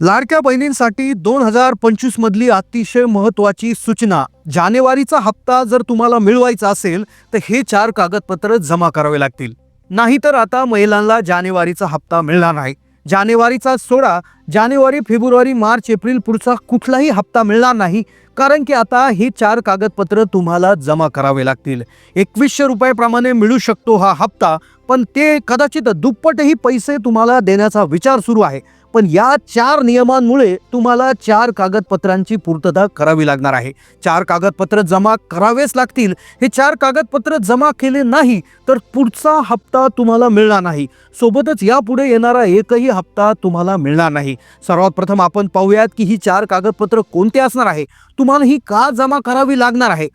लाडक्या बहिणींसाठी दोन हजार पंचवीस मधली अतिशय महत्वाची सूचना. जानेवारीचा हप्ता जर तुम्हाला मिळवायचा असेल तर हे चार कागदपत्र जमा करावे लागतील. नाहीतर आता महिलांना जानेवारीचा हप्ता मिळणार नाही. जानेवारीचा सोडा जानेवारी फेब्रुवारी मार्च एप्रिल पुढचा कुठलाही हप्ता मिळणार नाही कारण की आता हे चार कागदपत्र तुम्हाला जमा करावे लागतील. एकवीसशे रुपयाप्रमाणे मिळू शकतो हा हप्ता पण ते कदाचित दुप्पटही पैसे तुम्हाला देण्याचा विचार सुरू आहे. पण या चार नियमांमुळे तुम्हाला चार कागदपत्रांची पूर्तता करावी लागणार आहे. चार कागदपत्र जमा करावेच लागतील. हे चार कागदपत्र जमा केले नाही तर पुढचा हप्ता तुम्हाला मिळणार नाही. सोबतच यापुढे येणारा एकही हप्ता तुम्हाला मिळणार नाही. सर्वात प्रथम आपण पाहूयात की ही चार कागदपत्र कोणते असणार आहे? तुम्हाला ही का जमा करावी लागणार आहे?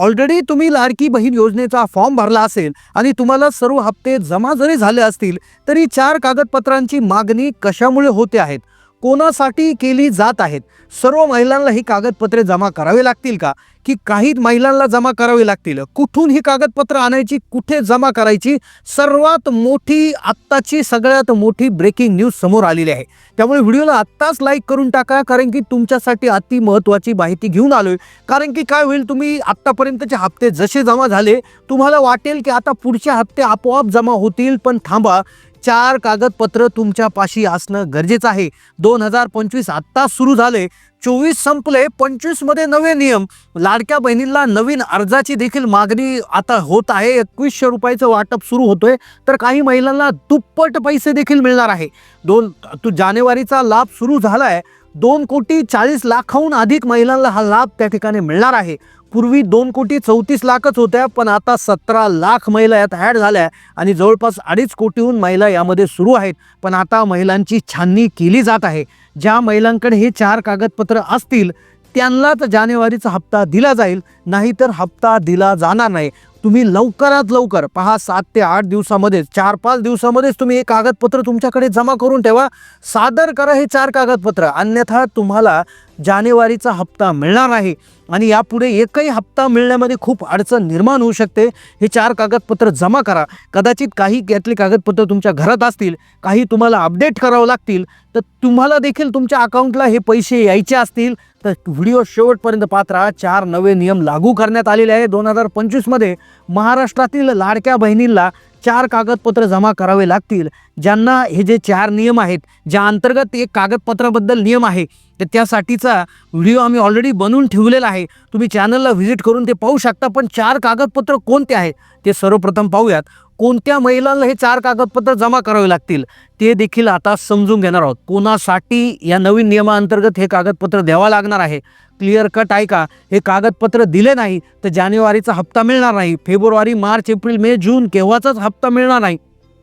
ऑलरेडी तुम्ही लाडकी बहीण योजनेचा फॉर्म भरला असेल आणि तुम्हाला सर्व हप्ते जमा जरी झाले असतील तरी चार कागदपत्रांची मागणी कशामुळे होते आहेत? कोणासाठी केली जात आहेत? सर्व महिलांना ही कागदपत्रे जमा करावी लागतील का? की काही महिलांना जमा करावी लागतील. कुठून ही कागदपत्र आणायची कुठे जमा करायची सर्वात मोठी आत्ताची सगळ्यात मोठी ब्रेकिंग न्यूज समोर आलेली आहे. त्यामुळे व्हिडिओला आत्ताच लाईक करून टाका कारण की तुमच्यासाठी अति महत्त्वाची माहिती घेऊन आलोय. कारण की काय होईल तुम्ही आत्तापर्यंतचे हप्ते जसे जमा झाले तुम्हाला वाटेल की आता पुढचे हप्ते आपोआप जमा होतील पण थांबा. चार कागदपत्र तुमच्या पाशी असणं गरजेचं आहे. दोन हजार पंचवीस आत्ताच सुरू झाले चोवीस संपले पंचवीसमध्ये नवे नियम. लाडक्या बहिणींना नवीन अर्जाची देखील मागणी आता होत आहे. एकवीसशे रुपयाचं वाटप सुरू होतोय. तर काही महिलांना दुप्पट पैसे देखील मिळणार आहे. दोन तू जानेवारीचा लाभ सुरू झालाय. दोन कोटी चाळीस लाखाहून अधिक महिलांना हा लाभ त्या ठिकाणी मिळणार आहे. पूर्वी दोन कोटी चौतीस लाखच होत्या पण आता सतरा लाख महिला यात ॲड झाल्या आणि जवळपास अडीच कोटीहून महिला यामध्ये सुरू आहेत. पण आता महिलांची छाननी केली जात आहे. ज्या महिलांकडे हे चार कागदपत्र असतील त्यांनाच जानेवारीचा हप्ता दिला जाईल नाहीतर हप्ता दिला जाणार नाही. तुम्ही लवकरात लवकर पहा सात ते आठ दिवसामध्येच चार पाच दिवसामध्येच तुम्ही हे कागदपत्र तुमच्याकडे जमा करून ठेवा. सादर करा हे चार कागदपत्र अन्यथा तुम्हाला जानेवारीचा हप्ता मिळणार नाही. आणि यापुढे एकही हप्ता मिळण्यामध्ये खूप अडचण निर्माण होऊ शकते. हे चार कागदपत्र जमा करा. कदाचित काही यातली कागदपत्र तुमच्या घरात असतील काही तुम्हाला अपडेट करावं लागतील तर तुम्हाला देखील तुमच्या अकाउंटला हे पैसे यायचे असतील. तर व्हिडिओ शेवटपर्यंत पात्रा चार नवे नियम लागू करण्यात आलेले आहे. दोन हजार पंचवीसमध्ये महाराष्ट्रातील लाडक्या बहिणींना चार कागदपत्र जमा करावे लागतील. ज्यांना हे जे चार नियम आहेत ज्या अंतर्गत एक कागदपत्राबद्दल नियम आहे तर त्यासाठीचा व्हिडिओ आम्ही ऑलरेडी बनवून ठेवलेला आहे. तुम्ही चॅनलला व्हिजिट करून ते पाहू शकता पण चार कागदपत्र कोणते आहेत ते सर्वप्रथम पाहूयात. कोणत्या महिलांना हे चार कागदपत्र जमा करावे लागतील ते देखील आता समजून घेणार आहोत. कोणासाठी या नवीन नियमाअंतर्गत हे कागदपत्र द्यावा लागणार आहे? क्लिअर कट आहे का? हे कागदपत्र दिले नाही तर जानेवारीचा हप्ता मिळणार नाही. फेब्रुवारी मार्च एप्रिल मे जून केव्हाचाच हप्ता मिळणार नाही.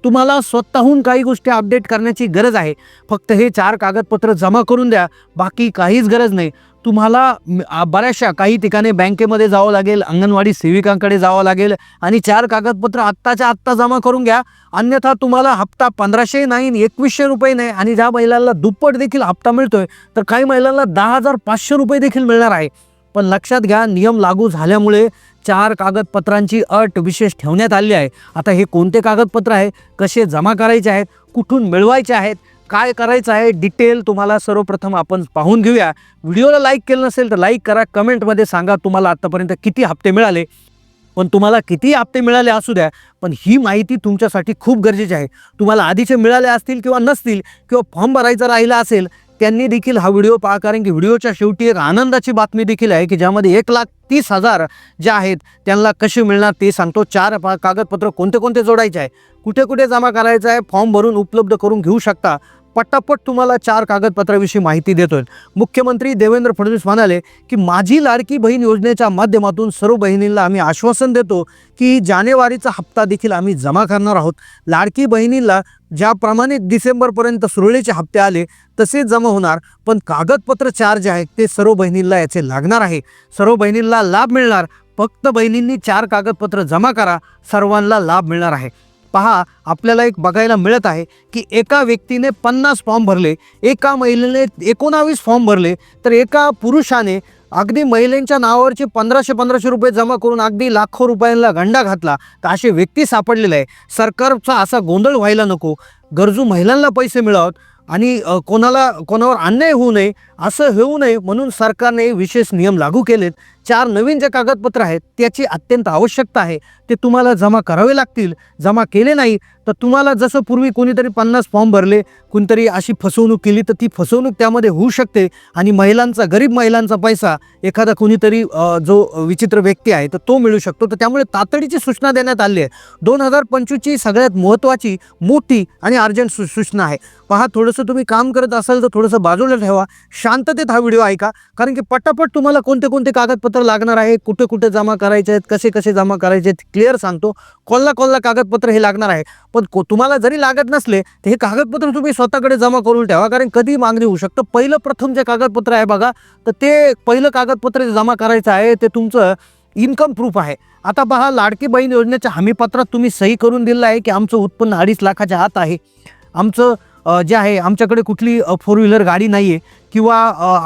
तुम्हाला स्वतःहून काही गोष्टी अपडेट करण्याची गरज आहे. फक्त हे चार कागदपत्र जमा करून द्या बाकी काहीच गरज नाही. तुम्हाला बऱ्याचशा काही ठिकाणी बँकेमध्ये जावं लागेल अंगणवाडी सेविकांकडे जावं लागेल आणि चार कागदपत्र आत्ताच्या आत्ता जमा करून घ्या. अन्यथा तुम्हाला हप्ता पंधराशे नाही आणि एकवीसशे रुपये नाही आणि ज्या महिलांना दुप्पट देखील हप्ता मिळतोय तर काही महिलांना दहा हजार पाचशे रुपये देखील मिळणार आहे. पण लक्षात घ्या नियम लागू झाल्यामुळे चार कागदपत्रांची अट विशेष ठेवण्यात आली आहे. आता हे कोणते कागदपत्र आहे कसे जमा करायचे आहेत कुठून मिळवायचे आहेत काय करायचं आहे डिटेल तुम्हाला सर्वप्रथम आपण पाहून घेऊया. व्हिडिओला लाईक केलं नसेल तर लाईक करा कमेंटमध्ये सांगा तुम्हाला आत्तापर्यंत किती हप्ते मिळाले. पण तुम्हाला किती हप्ते मिळाले असू द्या पण ही माहिती तुमच्यासाठी खूप गरजेची आहे. तुम्हाला आधीचे मिळाले असतील किंवा नसतील किंवा फॉर्म भरायचा राहिला असेल त्यांनी देखील हा व्हिडिओ पहा. कारण की व्हिडिओच्या शेवटी एक आनंदाची बातमी देखील आहे की ज्यामध्ये एक लाख तीस हजार जे आहेत त्यांना कसे मिळणार ते सांगतो. चार पा कागदपत्र कोणते कोणते जोडायचे आहे? कुठे कुठे जमा करायचं आहे? फॉर्म भरून उपलब्ध करून घेऊ शकता. पटापट तुम्हाला चार कागदपत्राविषयी माहिती देतोय मुख्यमंत्री देवेंद्र फडणवीस म्हणाले की माझी लाडकी बहीण योजनेच्या माध्यमातून सर्व बहिणींना आम्ही आश्वासन देतो की जानेवारीचा हप्ता देखील आम्ही जमा करणार आहोत. लाडकी बहिणींना ज्याप्रमाणे डिसेंबरपर्यंत सुरळीचे हप्ते आले तसेच जमा होणार पण कागदपत्र चार जे आहेत ते सर्व बहिणींना याचे लागणार आहे. सर्व बहिणींना लाभ मिळणार फक्त बहिणींनी चार कागदपत्र जमा करा सर्वांना लाभ मिळणार आहे. पहा आपल्याला एक बघायला मिळत आहे की एका व्यक्तीने पन्नास फॉर्म भरले एका महिलेने एकोणावीस फॉर्म भरले तर एका पुरुषाने अगदी महिलेंच्या नावावरचे पंधराशे पंधराशे रुपये जमा करून अगदी लाखो रुपयांना गंडा घातला तर असे व्यक्ती सापडलेले आहे. सरकारचा असा गोंधळ व्हायला नको. गरजू महिलांना पैसे मिळावत. आणि कोणाला कोणावर अन्याय होऊ नये असं होऊ नये म्हणून सरकारने विशेष नियम लागू केलेत. चार नवीन जे कागदपत्र आहेत त्याची अत्यंत आवश्यकता आहे. ते तुम्हाला जमा करावे लागतील. जमा केले नाही तर तुम्हाला जसं पूर्वी कोणीतरी पन्नास फॉर्म भरले कोणतरी अशी फसवणूक केली तर ती फसवणूक त्यामध्ये होऊ शकते. आणि महिलांचा गरीब महिलांचा पैसा एखादा कोणीतरी जो विचित्र व्यक्ती आहे तर तो मिळू शकतो. तर त्यामुळे तातडीची सूचना देण्यात आली आहे. दोन हजार पंचवीसची सगळ्यात महत्त्वाची मोठी आणि अर्जंट सु सूचना आहे. पहा थोडंसं तुम्ही काम करत असाल तर थोडंसं बाजूला ठेवा. शांततेत हा व्हिडिओ ऐका. कारण की पटापट तुम्हाला कोणते कोणते कागदपत्र लागणार आहे कुठे कुठे जमा करायचे आहेत कसे कसे जमा करायचे आहेत क्लिअर सांगतो. कोणला कोणला कागदपत्र हे लागणार आहे. पण को तुम्हाला जरी लागत नसले तर हे कागदपत्र तुम्ही स्वतःकडे जमा करून ठेवा. कारण कधी मागणी होऊ शकतं. पहिलं प्रथम जे कागदपत्र आहे बघा तर ते पहिलं कागदपत्र जे जमा करायचं आहे ते तुमचं इन्कम प्रूफ आहे. आता पहा लाडकी बहीण योजनेच्या हमीपत्रात तुम्ही सही करून दिलं आहे की आमचं उत्पन्न अडीच लाखाच्या आत आहे. आमचं जे आहे आमच्याकडे कुठली फोर व्हीलर गाडी नाही आहे किंवा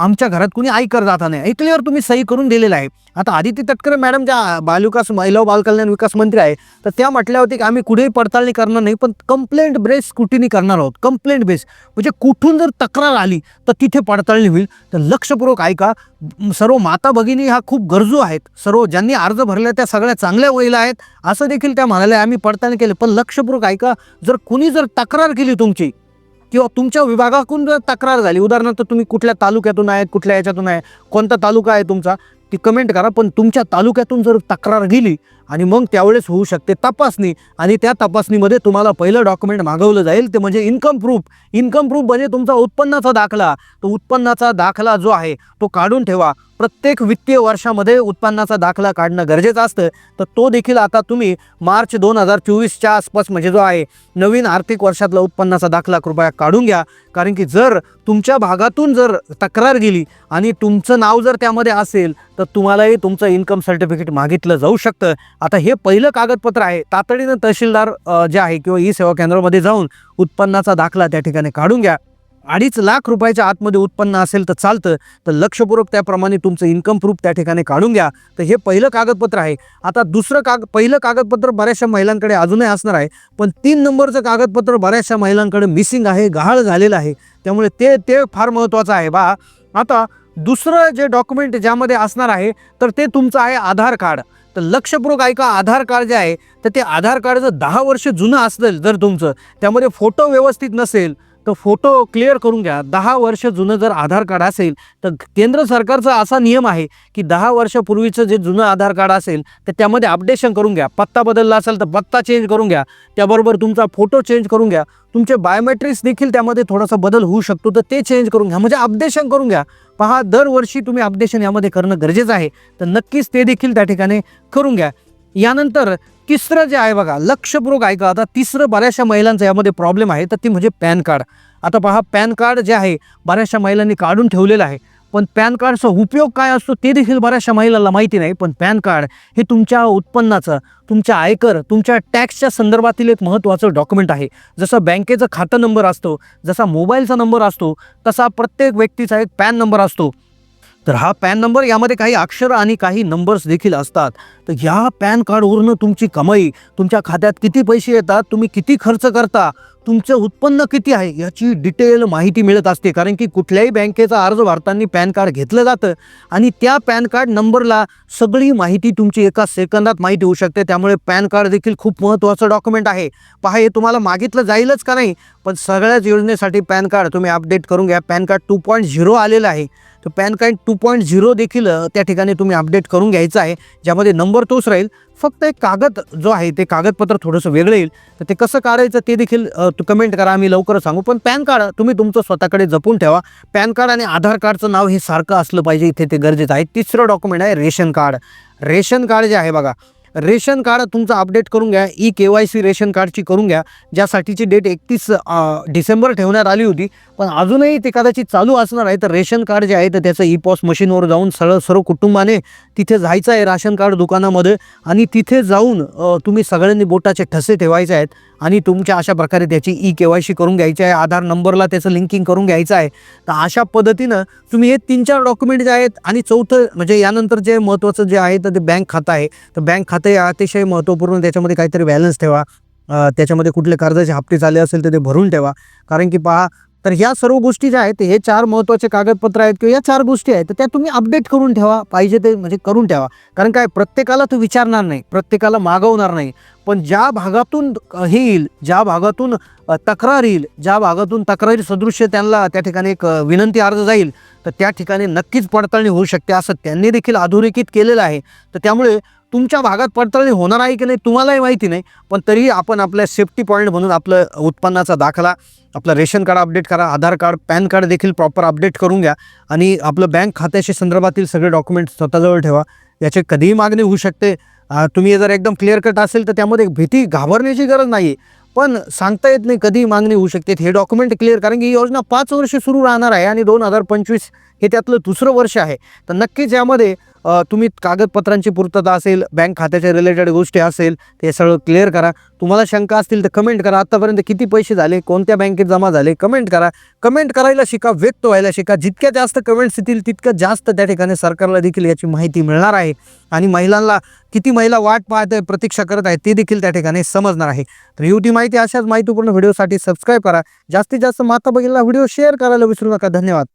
आमच्या घरात कुणी आयकर जाता नाही. हे तुम्ही सही करून दिलेलं आहे. आता आदित्य तटकरे मॅडम ज्या बालविकास महिला बालकल्याण विकास मंत्री आहे तर त्या म्हटल्या होत्या की आम्ही कुठेही पडताळणी करणार नाही पण कंप्लेंट बेस स्क्रुटिनी करणार आहोत. कंप्लेंट बेस म्हणजे कुठून जर तक्रार आली तर तिथे पडताळणी होईल. तर लक्षपूर्वक ऐका. सर्व माता भगिनी ह्या खूप गरजू आहेत. सर्व ज्यांनी अर्ज भरले त्या सगळ्या चांगल्या वहिला आहेत. असं देखील त्या म्हणाल्या आम्ही पडताळणी केली. पण लक्षपूर्वक ऐका. जर कुणी जर तक्रार केली तुमची किंवा तुमच्या विभागाकडून जर तक्रार झाली उदाहरणार्थ तुम्ही कुठल्या तालुक्यातून आहेत कुठल्या याच्यातून आहे कोणता तालुका आहे तुमचा ती कमेंट करा. पण तुमच्या तालुक्यातून जर तक्रार गेली आणि मग त्यावेळेस होऊ शकते तपासणी आणि त्या तपासणीमध्ये तुम्हाला पहिलं डॉक्युमेंट मागवलं जाईल. ते म्हणजे इन्कम प्रूफ इन्कम प्रूफ म्हणजे तुमचा उत्पन्नाचा दाखला. तो उत्पन्नाचा दाखला जो आहे तो काढून ठेवा. प्रत्येक वित्तीय वर्षामध्ये उत्पन्नाचा दाखला काढणं गरजेचं असतं. तर तो देखील आता तुम्ही मार्च दोन हजार चोवीसच्या आसपास म्हणजे जो आहे नवीन आर्थिक वर्षातला उत्पन्नाचा दाखला कृपया काढून घ्या. कारण की जर तुमच्या भागातून जर तक्रार गेली आणि तुमचं नाव जर त्यामध्ये असेल तर तुम्हालाही तुमचं इन्कम सर्टिफिकेट मागितलं जाऊ शकतं. आता हे पहिलं कागदपत्र आहे. तातडीनं तहसीलदार जे आहे किंवा ई सेवा केंद्रामध्ये जाऊन उत्पन्नाचा दाखला त्या ठिकाणी काढून घ्या. अडीच लाख रुपयाच्या आतमध्ये उत्पन्न असेल तर चालतं तर लक्षपूर्वक त्याप्रमाणे तुमचं इन्कम प्रूफ त्या ठिकाणी काढून घ्या. तर हे पहिलं कागदपत्र आहे. आता दुसरं काग पहिलं कागदपत्र बऱ्याचशा महिलांकडे अजूनही असणार आहे पण तीन नंबरचं कागदपत्र बऱ्याचशा महिलांकडे मिसिंग आहे गहाळ झालेलं आहे. त्यामुळे ते ते फार महत्त्वाचं आहे बा. आता दुसरं जे डॉक्युमेंट ज्यामध्ये असणार आहे तर ते तुमचं आहे आधार कार्ड. तर लक्षपूर्वक ऐका आधार कार्ड जे आहे तर ते आधार कार्ड जर दहा वर्ष जुनं असेल जर तुमचं त्यामध्ये फोटो व्यवस्थित नसेल तर फोटो क्लिअर करून घ्या. दहा वर्ष जुनं जर आधार कार्ड असेल तर केंद्र सरकारचा असा नियम आहे की दहा वर्षापूर्वीचं जे जुनं आधार कार्ड असेल तर त्यामध्ये अपडेशन करून घ्या. पत्ता बदलला असेल तर पत्ता चेंज करून घ्या. त्याबरोबर तुमचा फोटो चेंज करून घ्या. तुमचे बायोमेट्रिक्स देखील त्यामध्ये थोडासा बदल होऊ शकतो तर ते चेंज करून घ्या. म्हणजे अपडेशन करून घ्या. पहा दरवर्षी तुम्ही अपडेशन यामध्ये करणं गरजेचं आहे. तर नक्कीच ते देखील त्या ठिकाणी करून घ्या. यानंतर तिसरं जे आहे बघा लक्षपूर्वक ऐका. आता तिसरं बऱ्याचशा महिलांचा यामध्ये प्रॉब्लेम आहे तर ती म्हणजे पॅन कार्ड. आता पहा पॅन कार्ड जे आहे बऱ्याचशा महिलांनी काढून ठेवलेलं आहे. पण पॅन कार्डचा उपयोग काय असतो ते देखील बऱ्याचशा महिलांना माहिती नाही. पण पॅन कार्ड हे तुमच्या उत्पन्नाचं तुमच्या आयकर तुमच्या टॅक्सच्या संदर्भातील एक महत्त्वाचं डॉक्युमेंट आहे. जसं बँकेचं खातं नंबर असतो जसा मोबाईलचा नंबर असतो तसा प्रत्येक व्यक्तीचा एक पॅन नंबर असतो. तर हा पॅन नंबर यामध्ये काही अक्षर आणि काही नंबर्स देखील असतात. तर ह्या पॅन कार्डवरून तुमची कमाई तुमच्या खात्यात किती पैसे येतात तुम्ही किती खर्च करता तुमचं उत्पन्न किती आहे याची डिटेल माहिती मिळत असते. कारण की कुठल्याही बँकेचा अर्ज भरताना पॅन कार्ड घेतलं जातं आणि त्या पॅन कार्ड नंबरला सगळी माहिती तुमची एका सेकंदात माहिती होऊ शकते. त्यामुळे पॅन कार्ड देखील खूप महत्त्वाचं डॉक्युमेंट आहे. पहा हे तुम्हाला मागितलं जाईलच का नाही? पण सगळ्याच योजनेसाठी पॅन कार्ड तुम्ही अपडेट करून घ्या. PAN card two point zero आलेलं आहे. तर PAN card two point zero देखील त्या ठिकाणी तुम्ही अपडेट करून घ्यायचं आहे. ज्यामध्ये नंबर तोच राहील. फक्त एक कागद जो आहे ते कागदपत्र थोडंसं वेगळं येईल. तर ते कसं काढायचं ते देखील कमेंट करा आम्ही लवकरच सांगू. पण पॅन कार्ड तुम्ही तुमचं स्वतःकडे जपून ठेवा. पॅन कार्ड आणि आधार कार्डचं नाव हे सारखं असलं पाहिजे. इथे ते गरजेचं आहे. तिसरं डॉक्युमेंट आहे रेशन कार्ड. रेशन कार्ड जे आहे बघा रेशन कार्ड तुमचं अपडेट करून घ्या. E K Y C ration कार्डची करून घ्या. ज्यासाठीची डेट एकतीस डिसेंबर ठेवण्यात आली होती. पण अजूनही ते कदाचित चालू असणार आहे. तर रेशन कार्ड जे आहे तर त्याचं ई पॉस मशीनवर जाऊन सरळ सर्व कुटुंबाने तिथे जायचं आहे राशन कार्ड दुकानामध्ये. आणि तिथे जाऊन तुम्ही सगळ्यांनी बोटाचे ठसे ठेवायचे आहेत. आणि तुमच्या अशा प्रकारे त्याची ई के वाय सी करून घ्यायची आहे आधार नंबरला त्याचं लिंकिंग करून घ्यायचं आहे. तर अशा पद्धतीनं तुम्ही हे तीन चार डॉक्युमेंट जे आहेत आणि चौथं म्हणजे यानंतर जे महत्त्वाचं जे आहे तर ते बँक खातं आहे. तर बँक खातं हे अतिशय महत्त्वपूर्ण त्याच्यामध्ये काहीतरी बॅलन्स ठेवा. त्याच्यामध्ये कुठले कर्जाचे हप्ते चाले असेल तर ते भरून ठेवा. कारण की पहा तर ह्या सर्व गोष्टी ज्या आहेत हे चार महत्त्वाचे कागदपत्र आहेत किंवा या चार गोष्टी आहेत तर त्या तुम्ही अपडेट करून ठेवा पाहिजे ते म्हणजे करून ठेवा. कारण काय प्रत्येकाला तो विचारणार नाही प्रत्येकाला मागवणार नाही. पण ज्या भागातून हे येईल ज्या भागातून तक्रार येईल ज्या भागातून तक्रारी सदृश्य त्यांना त्या ठिकाणी एक विनंती अर्ज जाईल तर त्या ठिकाणी नक्कीच पडताळणी होऊ शकते असं त्यांनी देखील अधोरेखित केलेलं आहे. तर त्यामुळे तुमच्या भागात पडताळणी होणार आहे की नाही तुम्हालाही माहिती नाही पण तरीही आपण आपल्या सेफ्टी पॉईंट म्हणून आपलं उत्पन्नाचा दाखला आपलं रेशन कार्ड अपडेट करा आधार कार्ड पॅन कार्ड देखील प्रॉपर अपडेट करून घ्या आणि आपलं बँक खात्याशी संदर्भातील सगळे डॉक्युमेंट स्वतःजवळ ठेवा. याची कधीही मागणी होऊ शकते. तुम्ही जर एकदम क्लिअर कट असेल तर त्यामध्ये भीती घाबरण्याची गरज नाही पण सांगता येत नाही कधी मागणी होऊ शकते. हे डॉक्युमेंट क्लिअर कारण की ही योजना पाच वर्ष सुरू राहणार आहे आणि दोन हजार पंचवीस हे त्यातलं दुसरं वर्ष आहे. तर नक्कीच यामध्ये तुम्ही कागदपत्रांची पूर्तता असेल बँक खात्याच्या रिलेटेड गोष्टी असेल ते सगळं क्लिअर करा. तुम्हाला शंका असतील तर कमेंट करा. आत्तापर्यंत किती पैसे झाले कोणत्या बँकेत जमा झाले कमेंट करा. कमेंट करायला शिका व्यक्त व्हायला शिका. जितक्या जास्त कमेंट्स येतील तितकं जास्त त्या ठिकाणी सरकारला देखील याची माहिती मिळणार आहे. आणि महिलांना किती महिला वाट पाहत आहे प्रतीक्षा करत आहे ते देखील त्या ठिकाणी समजणार आहे. तर ही माहिती. अशाच माहितीपूर्ण व्हिडिओसाठी सबस्क्राईब करा. जास्तीत जास्त माता बघितला व्हिडिओ शेअर करायला विसरू नका. धन्यवाद.